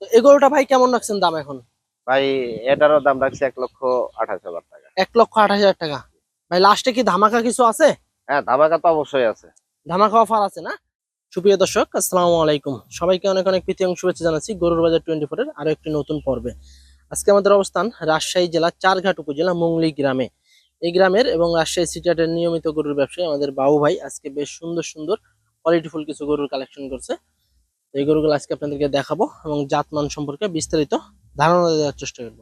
তো এগুলোটা ভাই কেমন রাখছেন দাম এখন? ভাই এটারও দাম রাখছে এক লক্ষ আঠাশ হাজার টাকা। এক লক্ষ আঠাশ হাজার টাকা। ভাই লাস্টে কি ধামাকা কিছু আছে? হ্যাঁ ধামাকা তো অবশ্যই আছে। ধামাকা অফার আছে না? সুপ্রিয় দর্শক আসসালামু আলাইকুম। সবাইকে অনেক অনেক প্রীতি শুভেচ্ছা জানাচ্ছি গরুর বাজার টোয়েন্টি ফোরের আরও একটি নতুন পর্বে। আজকে আমাদের অবস্থান রাজশাহী জেলা চারঘাট উপজেলা মুংলি গ্রামে। এই গ্রামের এবং রাজশাহী সিটিহাটের নিয়মিত গরুর ব্যবসায়ী আমাদের বাবু ভাই আজকে বেশ সুন্দর সুন্দর কোয়ালিটিফুল কিছু গরুর কালেকশন করছে। এই গরুগুলো আজকে আপনাদেরকে দেখাবো এবং জাতমান সম্পর্কে বিস্তারিত ধারণা দেওয়ার চেষ্টা করব।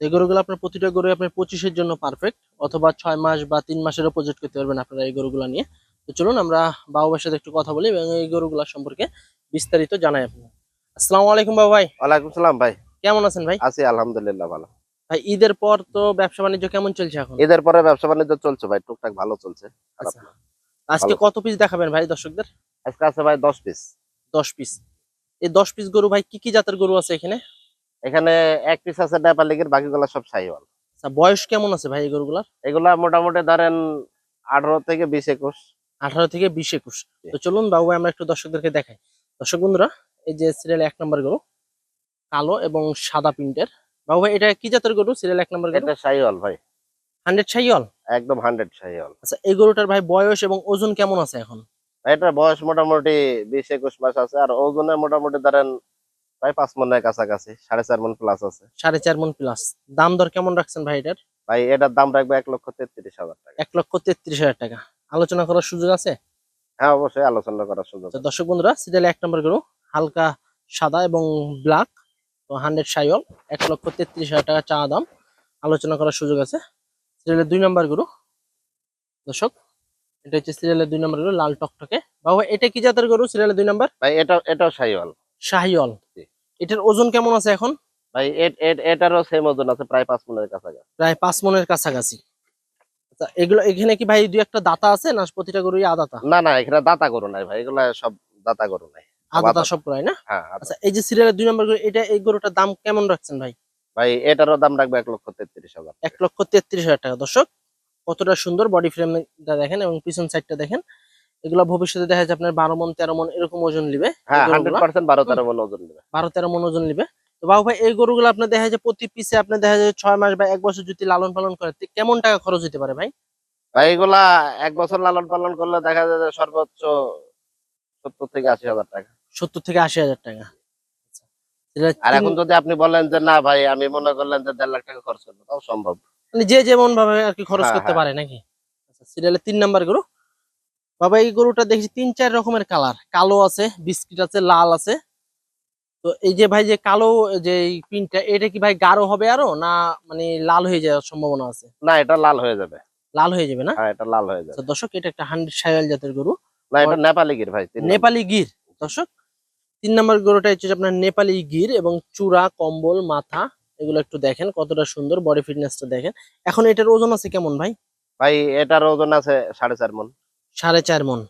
এই গরুগুলো আপনার প্রতিটা গরু আপনার পঁচিশের জন্য পারফেক্ট অথবা ছয় মাস বা তিন মাসেরও প্রজেক্ট করতে পারবেন আপনারা এই গরুগুলো নিয়ে। তো চলুন আমরা বাবুর সাথে একটু কথা বলি এবং এই গরুগুলা সম্পর্কে বিস্তারিত জানাই আপনার আসসালামু আলাইকুম বাবু ভাই ওয়ালাইকুম সালাম ভাই। কেমন আছেন ভাই? আছি আলহামদুলিল্লাহ ভালো। ভাই ঈদের পর তো ব্যবসা বাণিজ্য কেমন চলছে এখন? ঈদের পরে ব্যবসা বাণিজ্য চলছে ভাই টুকটাক ভালো চলছে। আচ্ছা। আজকে কত পিস দেখাবেন ভাই দর্শকদের? আজকে আছে ভাই দশ পিস দশ পিস এই দশ পিস গরু ভাই কি কি জাতের গরু আছে এখানে? এখানে এক পিস আছে নেপালিগের বাকিগুলো সব সাইওয়াল। আচ্ছা বয়স কেমন আছে ভাই এই গরুগুলার? এগুলা মোটামুটি ধরেন আঠারো থেকে বিশ একুশ। আঠারো থেকে বিশ একুশ। তো চলুন বাবু ভাই আমরা একটু দর্শকদেরকে দেখাই। দর্শক বন্ধুরা এই যে সিরিয়াল এক নম্বর গরু কালো এবং সাদা প্রিন্টের বাবু ভাই এটা কি জাতের গরু সিরিয়াল এক নম্বর গরু? এটা সাইওয়াল ভাই। হান্ড্রেড সাইয়ল একদম হান্ড্রেড সাইওয়াল। আচ্ছা এই গরুটার ভাই বয়স এবং ওজন কেমন আছে এখন? এটার বয়স মোটামুটি বিশ একুশ মাস আছে আর ওজনে মোটামুটি ধরেন প্রায় পাঁচ মনের কাছাকাছি সাড়ে চার মন প্লাস আছে। সাড়ে চার মন প্লাস দাম দর কেমন রাখছেন ভাই এটার? ভাই এটার দাম রাখবে এক লক্ষ তেত্রিশ হাজার টাকা। এক লক্ষ তেত্রিশ হাজার টাকা। আলোচনা করার সুযোগ আছে? হ্যাঁ অবশ্যই আলোচনা করার সুযোগ তো দর্শক বন্ধুরা সিরিয়াল এক নম্বর গরু হালকা সাদা এবং ব্ল্যাক তো হান্ড্রেড সাইল এক লক্ষ তেত্রিশ হাজার টাকা চা দাম। আলোচনা করার সুযোগ আছে। সিরিয়ালের দুই নম্বর গরু। দর্শক এটা হচ্ছে সিরিয়ালের দুই নম্বর গরু লাল টকটকে। বাবু এটা কি জাতের গরু সিরিয়ালের দুই নম্বর? ভাই এটা এটাও সাইওয়াল শাহিওল জি। এটার ওজন কেমন আছে এখন? ভাই এটারও সেম ওজন আছে প্রায় পাঁচ মনের কাছাকাছি। প্রায় পাঁচ মনের কাছাকাছি। আচ্ছা এগুলো এখানে কি ভাই দুই একটা দাতা আছে না প্রতিটা গরুই আদাতা? না না এখানে দাতা গরু নাই ভাই এগুলা সব দাতা গরু নাই। আদাতা। সব করাই না? হ্যাঁ আচ্ছা। আচ্ছা এই যে সিরিয়ালের দুই নম্বর গরু এটা এই গরুটার দাম কেমন রাখছেন ভাই? ভাই এটারও দাম রাখবে এক লক্ষ তেত্রিশ হাজার এক লক্ষ তেত্রিশ হাজার টাকা দর্শক। কতটা সুন্দর বডি ফ্রেমটা দেখেন এবং পিছন সাইডটা দেখেন। এগুলো ভবিষ্যতে দেখা যায় আপনার বারো মন তেরো মন এরকম ওজন নিবে। হ্যাঁ বারো তেরো মন ওজন নেবে। বারো তেরো মন ওজন নিবে। তো বাবু ভাই এই গরুগুলো আপনার দেখা যায় প্রতি পিসে আপনার দেখা যায় ছয় মাস বা এক বছর যদি লালন পালন করে কেমন টাকা খরচ হতে পারে ভাই? ভাই এগুলা এক বছর লালন পালন করলে দেখা যায় সর্বোচ্চ সত্তর থেকে আশি হাজার টাকা। সত্তর থেকে আশি হাজার টাকা। আচ্ছা। আর এখন যদি আপনি বলেন যে না ভাই আমি মনে করলেন যে দেড় লাখ টাকা খরচ করব তাও সম্ভব। মানে যে যেমন ভাবে আর কি খরচ হ্যাঁ, করতে হ্যাঁ। পারে নাকি? আচ্ছা সিরিয়ালের তিন নাম্বার গরু। বাবা এই গরুটা দেখছি তিন চার রকমের কালার কালো আছে বিস্কিট আছে লাল আছে। তো এই যে ভাই যে কালো যে পিনটা এটা কি ভাই গাঢ় হবে আরও? না মানে লাল হয়ে যাওয়ার সম্ভাবনা আছে? না এটা লাল হয়ে যাবে। লাল হয়ে যাবে না? হ্যাঁ এটা লাল হয়ে যাবে। আচ্ছা, দর্শক এটা একটা হান্ড্রেড সায়াল জাতের গরু। না এটা নেপালি গির ভাই নেপালি গির দর্শক। তিন নম্বর গরুটা হচ্ছে আপনার নেপালি গির এবং চূড়া কম্বল মাথা। এগুলো একটু দেখেন কতটা সুন্দর বডি ফিটনেসটা দেখেন। এখন এটার ওজন আছে কেমন ভাই? ভাই এটার ওজন আছে সাড়ে চার মন। সাড়ে চার মন।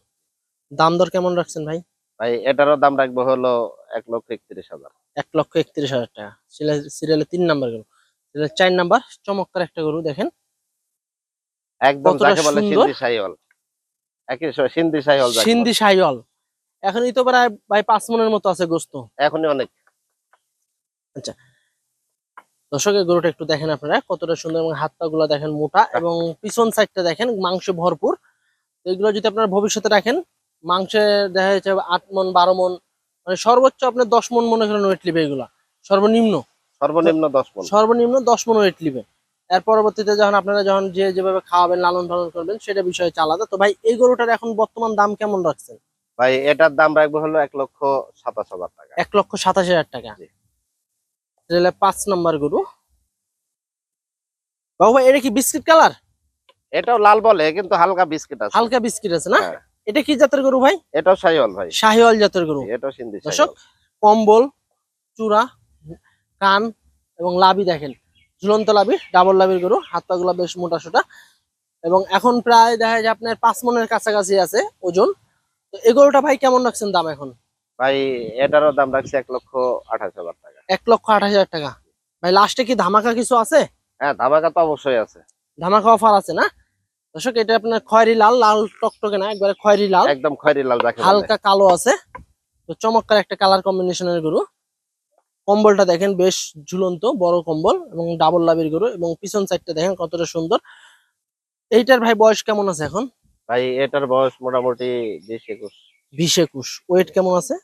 দাম দর কেমন রাখছেন ভাই? ভাই এটারও দাম রাখব হলো এক লক্ষ একত্রিশ হাজার। এক লক্ষ একত্রিশ হাজার টাকা। সিরিয়ালে তিন নাম্বার গরু। সিরিয়ালে চার নাম্বার চমৎকার একটা গরু দেখেন। একদম কতটা যাকে বলে সিন্ধি সাইওয়াল। একই সিন্ধি সাইওয়াল এখনই তো প্রায় ভাই পাঁচ মনের মতো আছে গোস্ত। এখনই অনেক। দর্শক এই গরুটা একটু দেখেন আপনারা কতটা সুন্দর এবং হাত পা গুলা দেখেন মোটা এবং পিছন সাইডটা দেখেন মাংসে ভরপুর। এগুলো যদি আপনারা ভবিষ্যতে রাখেন মাংসে দেখা যাচ্ছে আট মন বারো মন মানে সর্বোচ্চ আপনার দশ মন মনে করেন ওয়েট লিবে এগুলা। সর্বনিম্ন। সর্বনিম্ন দশ মন। সর্বনিম্ন দশ মন ওয়েট লিবে এর পরবর্তীতে যখন আপনারা যখন যে যেভাবে খাওয়াবেন লালন পালন করবেন সেটা বিষয়ে আলাদা। তো ভাই এই গরুটার এখন বর্তমান দাম কেমন রাখছেন? ভাই এটার দাম রাখব হলো এক লক্ষ সাতাশ হাজার টাকা। এক লক্ষ সাতাশ হাজার টাকা। রেলে পাঁচ নাম্বার গরু। বাবু ভাই এটা কি বিস্কিট কালার? এটাও লাল বলে কিন্তু হালকা বিস্কিট আছে। হালকা বিস্কিট আছে না? হ্যাঁ। এটা কি জাতের গরু ভাই? এটাও সাইওয়াল ভাই। শাহিওয়াল জাতের গরু। এটাও সিন্ধি দর্শক কম্বল চূড়া কান এবং লাভি দেখেন। ঝুলন্ত লাভি ডাবল লাভির গরু হাত পাগুলা বেশ মোটা সোটা এবং এখন প্রায় দেখা যায় আপনার পাঁচ মনের কাছাকাছি আছে ওজন। তো এই গরুটা ভাই কেমন রাখছেন দাম এখন? ভাই এটারও দাম রাখছে এক লক্ষ আঠাশ হাজার টাকা। এক লক্ষ আঠাশ হাজার টাকা। ভাই লাস্টে কি ধামাকা কিছু আছে? হ্যাঁ ধামাকা তো অবশ্যই আছে। ধামাকা অফার আছে না? দর্শক এটা আপনার খয়েরি লাল লাল টকটকে না একবারে খয়েরি লাল। একদম খয়রি লাল যাকে হালকা কালো আছে। তো চমৎকার একটা কালার কম্বিনেশনের গরু। কম্বলটা দেখেন বেশ ঝুলন্ত বড় কম্বল এবং ডাবল লাভের গরু এবং পিছন সাইডটা দেখেন কতটা সুন্দর। এইটার ভাই বয়স কেমন আছে এখন? ভাই এটার বয়স মোটামুটি বিশ একুশ। বিশ একুশ। ওয়েট কেমন আছে?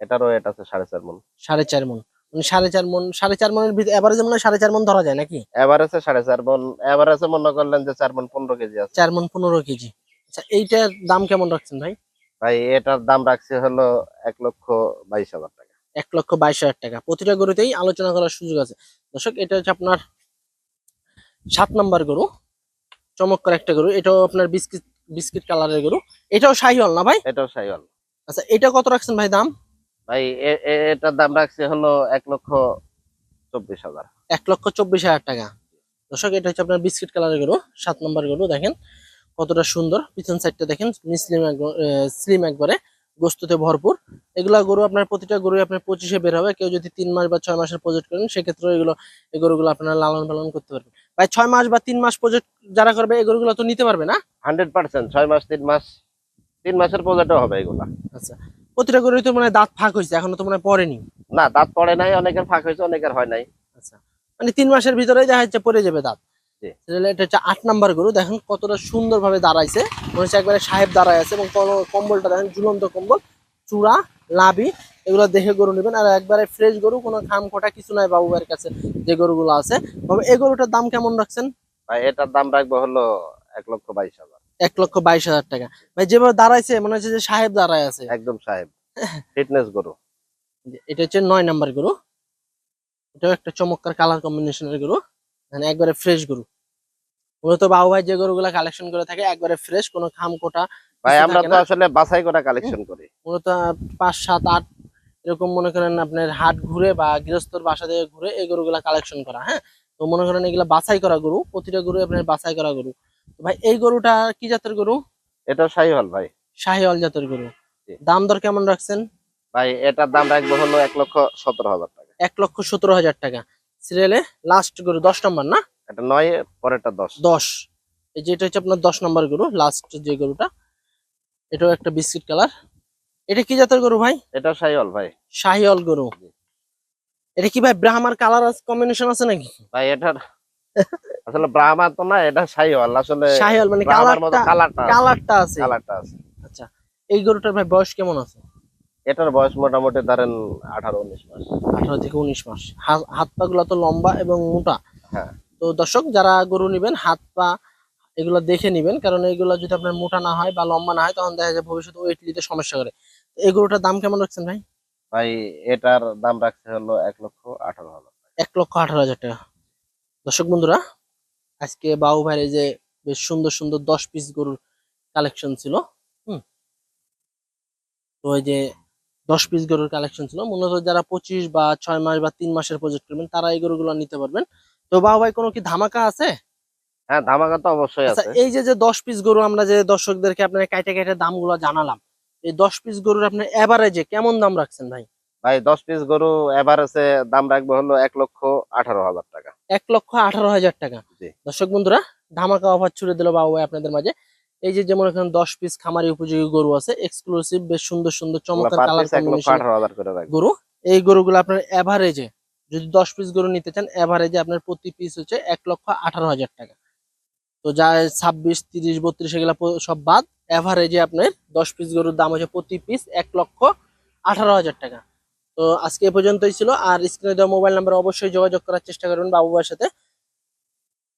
এটারও এটা আছে সাড়ে চার মন। সাড়ে চার মানে। সাড়ে চার মন সাড়ে চার মনের ভিতরে এভারেজে মনে হয় সাড়ে চার মন ধরা যায় নাকি? এভারেজে সাড়ে চার মন এভারেজে মনে করলেন যে চার মন পনেরো কেজি আছে। চার মন পনেরো কেজি। আচ্ছা এইটার দাম কেমন রাখছেন ভাই? ভাই এটার দাম রাখছে হলো এক লক্ষ বাইশ হাজার টাকা। এক লক্ষ বাইশ হাজার টাকা। প্রতিটা গরুতেই আলোচনা করার সুযোগ আছে। দর্শক এটা হচ্ছে আপনার সাত নাম্বার গরু। চমৎকার একটা গরু। এটাও আপনার বিস্কিট বিস্কিট কালারের গরু। এটাও শাহিওয়াল না ভাই? এটাও সাইওয়াল আচ্ছা এটা কত রাখছেন ভাই দাম? ভাই এটার দাম রাখছে হলো এক লক্ষ চব্বিশ হাজার। এক লক্ষ চব্বিশ হাজার টাকা। দর্শক এটা হচ্ছে আপনার বিস্কিট কালারের গরু সাত নম্বর গরু দেখেন। কতটা সুন্দর পিছন সাইডটা দেখেন স্লিম স্লিম একবারে গোস্ততে ভরপুর। এগুলা গরু আপনার প্রতিটা গরু আপনার পঁচিশে বের হবে। কেউ যদি তিন মাস বা ছয় মাসের প্রজেক্ট করেন সেক্ষেত্রে এগুলো এই গরুগুলো আপনারা লালন পালন করতে পারবেন। ভাই ছয় মাস বা তিন মাস প্রজেক্ট যারা করবে এই গরুগুলো তো নিতে পারবে না? হান্ড্রেড পার্সেন্ট ছয় মাস তিন মাস তিন মাসের প্রজেক্টও হবে এগুলা। আচ্ছা। প্রতিটা গরুই তো মানে দাঁত ফাঁক হয়েছে এখনও তো মানে পড়েনি। না দাঁত পড়ে নাই অনেকের ফাঁক হয়েছে অনেকের হয় নাই। আচ্ছা মানে তিন মাসের ভিতরে দেখা যাচ্ছে পড়ে যাবে দাঁত। এটা হচ্ছে আট নাম্বার গরু দেখেন কতটা সুন্দর ভাবে দাঁড়াইছে। মনে হচ্ছে একবারে সাহেব দাঁড়ায় আছে এবং কম্বলটা দেখেন ঝুলন্ত কম্বল চূড়া লাভি এগুলো দেখে গরু নেবেন। আর একবারে ফ্রেশ গরু কোনো খাম খোটা কিছু নাই বাবু ভাইয়ের কাছে যে গরুগুলো আছে। তবে এই গরুটার দাম কেমন রাখছেন? ভাই এটার দাম রাখব হলো এক লক্ষ বাইশ হাজার। এক লক্ষ বাইশ হাজার টাকা। ভাই যেভাবে দাঁড়াইছে মনে হচ্ছে যে সাহেব দাঁড়ায় আছে। একদম সাহেব। ফিটনেস গরু এটা হচ্ছে নয় নাম্বার গরু এটাও একটা চমৎকার কালার কম্বিনেশনের গরু মানে একবারে ফ্রেশ গরু মূলত বাবু ভাই যে গরুগুলা কালেকশন করে থাকে একবারে ফ্রেশ কোনো খাম কোটা ভাই আমরা তো আসলে বাছাই করে কালেকশন করি। মূলত পাঁচ সাত আট এরকম মনে করেন আপনার হাট ঘুরে বা গৃহস্থর বাসা থেকে ঘুরে এই গরুগুলা কালেকশন করা হ্যাঁ? তো মনে করেন এগুলা বাছাই করা গরু প্রতিটা গরু আপনার বাছাই করা গরু। ভাই এই গরুটা কি জাতের গরু? এটা সাহিওয়াল ভাই। শাহিওয়াল জাতের গরু। দাম দর কেমন রাখছেন? ভাই এটার দাম রাখব হলো এক লক্ষ সতেরো হাজার টাকা। এক লক্ষ সতেরো হাজার টাকা। সিরিয়ালে লাস্ট গরু দশ নম্বর না? এটা নয় পরেরটা দশ। দশ। এই যেটা হচ্ছে আপনার দশ নম্বর গরু লাস্ট যে গরুটা। এটাও একটা বিস্কিট কালার এটা কি জাতের গরু ভাই? এটা সাহিওয়াল ভাই। শাহিওয়াল গরু। এটা কি ভাই ব্রাহ্মার কালার কম্বিনেশন আছে নাকি? ভাই এটার আসলে ব্রাহ্মা তো না এটা সাহিওয়াল আসলে শাহিওয়াল মানে কালারটা কালারটা আছে। কালারটা আছে। আচ্ছা এই গরুটার ভাই বয়স কেমন আছে? এটার বয়স মোটামুটি ধরেন আঠারো উনিশ মাস। আঠারো থেকে উনিশ মাস। হাত পা গুলো তো লম্বা এবং মোটা। হ্যাঁ। তো দর্শক যারা গরু নিবেন হাত পা এগুলো দেখে নিবেন কারণ এগুলো যদি আপনার মোটা না হয় বা লম্বা না হয় তখন দেখা যায় ভবিষ্যতে ওয়েট নিতে সমস্যা করে। এই গরুটার দাম কেমন রাখছেন ভাই? ভাই এটার দাম রাখছে হলো এক লক্ষ আঠারো হাজার এক লক্ষ আঠারো হাজার টাকা। দর্শক বন্ধুরা আজকে বাউ ভাইয়ের যে বেশ সুন্দর সুন্দর দশ পিস গরুর কালেকশন ছিল হুম। তো এই যে দশ পিস গরুর কালেকশন ছিল মূলত যারা পঁচিশ বা ছয় মাস বা তিন মাসের প্রজেক্ট করবেন তারা এই গরুগুলো নিতে পারবেন। তো বাবু ভাই কোনো কি ধামাকা আছে? হ্যাঁ ধামাকা তো অবশ্যই আচ্ছা আছে। এই যে যে দশ পিস গরু আমরা যে দর্শকদেরকে আপনার কাইটে কাইটে দামগুলো জানালাম এই দশ পিস গরুর আপনার এভারেজে কেমন দাম রাখছেন ভাই? ভাই দশ পিস গরু এভারেজে দাম রাখব হলো এক লক্ষ আঠারো হাজার টাকা। এক লক্ষ আঠারো হাজার টাকা। দর্শক বন্ধুরা ধামাকা অফার ছুড়ে দিল বাবু ভাই আপনাদের মাঝে। এই যে যেমন এখানে দশ পিস খামারি উপযোগী গরু আছে এক্সক্লুসিভ বেশ সুন্দর সুন্দর চমৎকার কালার গরু। এই গরুগুলো আপনার এভারেজে যদি দশ পিস গরু নিতে চান এভারেজে আপনার প্রতি পিস হচ্ছে এক লক্ষ আঠারো হাজার টাকা। তো যা ছাব্বিশ তিরিশ বত্রিশ এগুলা সব বাদ এভারেজে আপনার দশ পিস গরুর দাম হচ্ছে প্রতি পিস এক লক্ষ আঠারো হাজার টাকা। তো আজকে এ পর্যন্তই ছিল। আর স্ক্রিনে দেওয়া মোবাইল নাম্বার অবশ্যই যোগাযোগ করার চেষ্টা করবেন বাবু ভাইয়ের সাথে।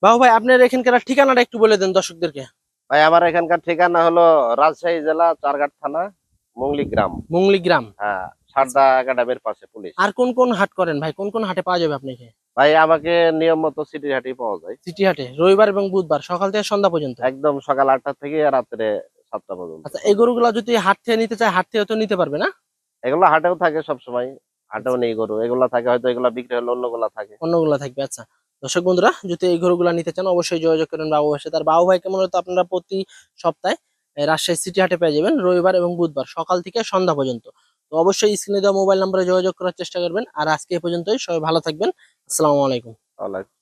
বাবু ভাই আপনার এখানকার ঠিকানাটা একটু বলে দেন দর্শকদেরকে। ভাই আমার এখানকার ঠিকানা হলো রাজশাহী জেলা চারঘাট থানা মুংলি গ্রাম। মুংলি গ্রাম। হ্যাঁ সারদা একাডেমির পাশে পুলিশ। আর কোন কোন হাট করেন ভাই? কোন কোন হাটে পাওয়া যাবে আপনাকে? ভাই আমাকে নিয়ম মতো সিটি হাটি পাওয়া যায়। সিটি হাটে রবিবার এবং বুধবার সকাল থেকে সন্ধ্যা পর্যন্ত? একদম সকাল আটটা থেকে রাত্রে সাতটা পর্যন্ত। আচ্ছা এই গরুগুলা যদি হাট থেকে নিতে চায় হাট থেকে তো নিতে পারবে না? এগুলো হাটেও থাকে সব সময় হাটেও নেই গরু। এগুলা থাকে হয়তো এগুলা বিক্রি হলে অন্যগুলা থাকে। অন্যগুলা থাকবে আচ্ছা। দর্শক বন্ধুরা যদি এই গরুগুলা নিতে চান অবশ্যই যোগাযোগ করেন বাবু ভাই আর বাবু ভাইকে মূলত আপনারা প্রতি সপ্তাহে রাজশাহী সিটি হাটে পেয়ে যাবেন রবিবার এবং বুধবার সকাল থেকে সন্ধ্যা পর্যন্ত। তো অবশ্যই স্ক্রিনে দেওয়া মোবাইল নাম্বারে যোগাযোগ করার চেষ্টা করবেন। আর আজকে এই পর্যন্তই সবাই ভালো থাকবেন। আসসালামু আলাইকুম। ওয়ালাইকুম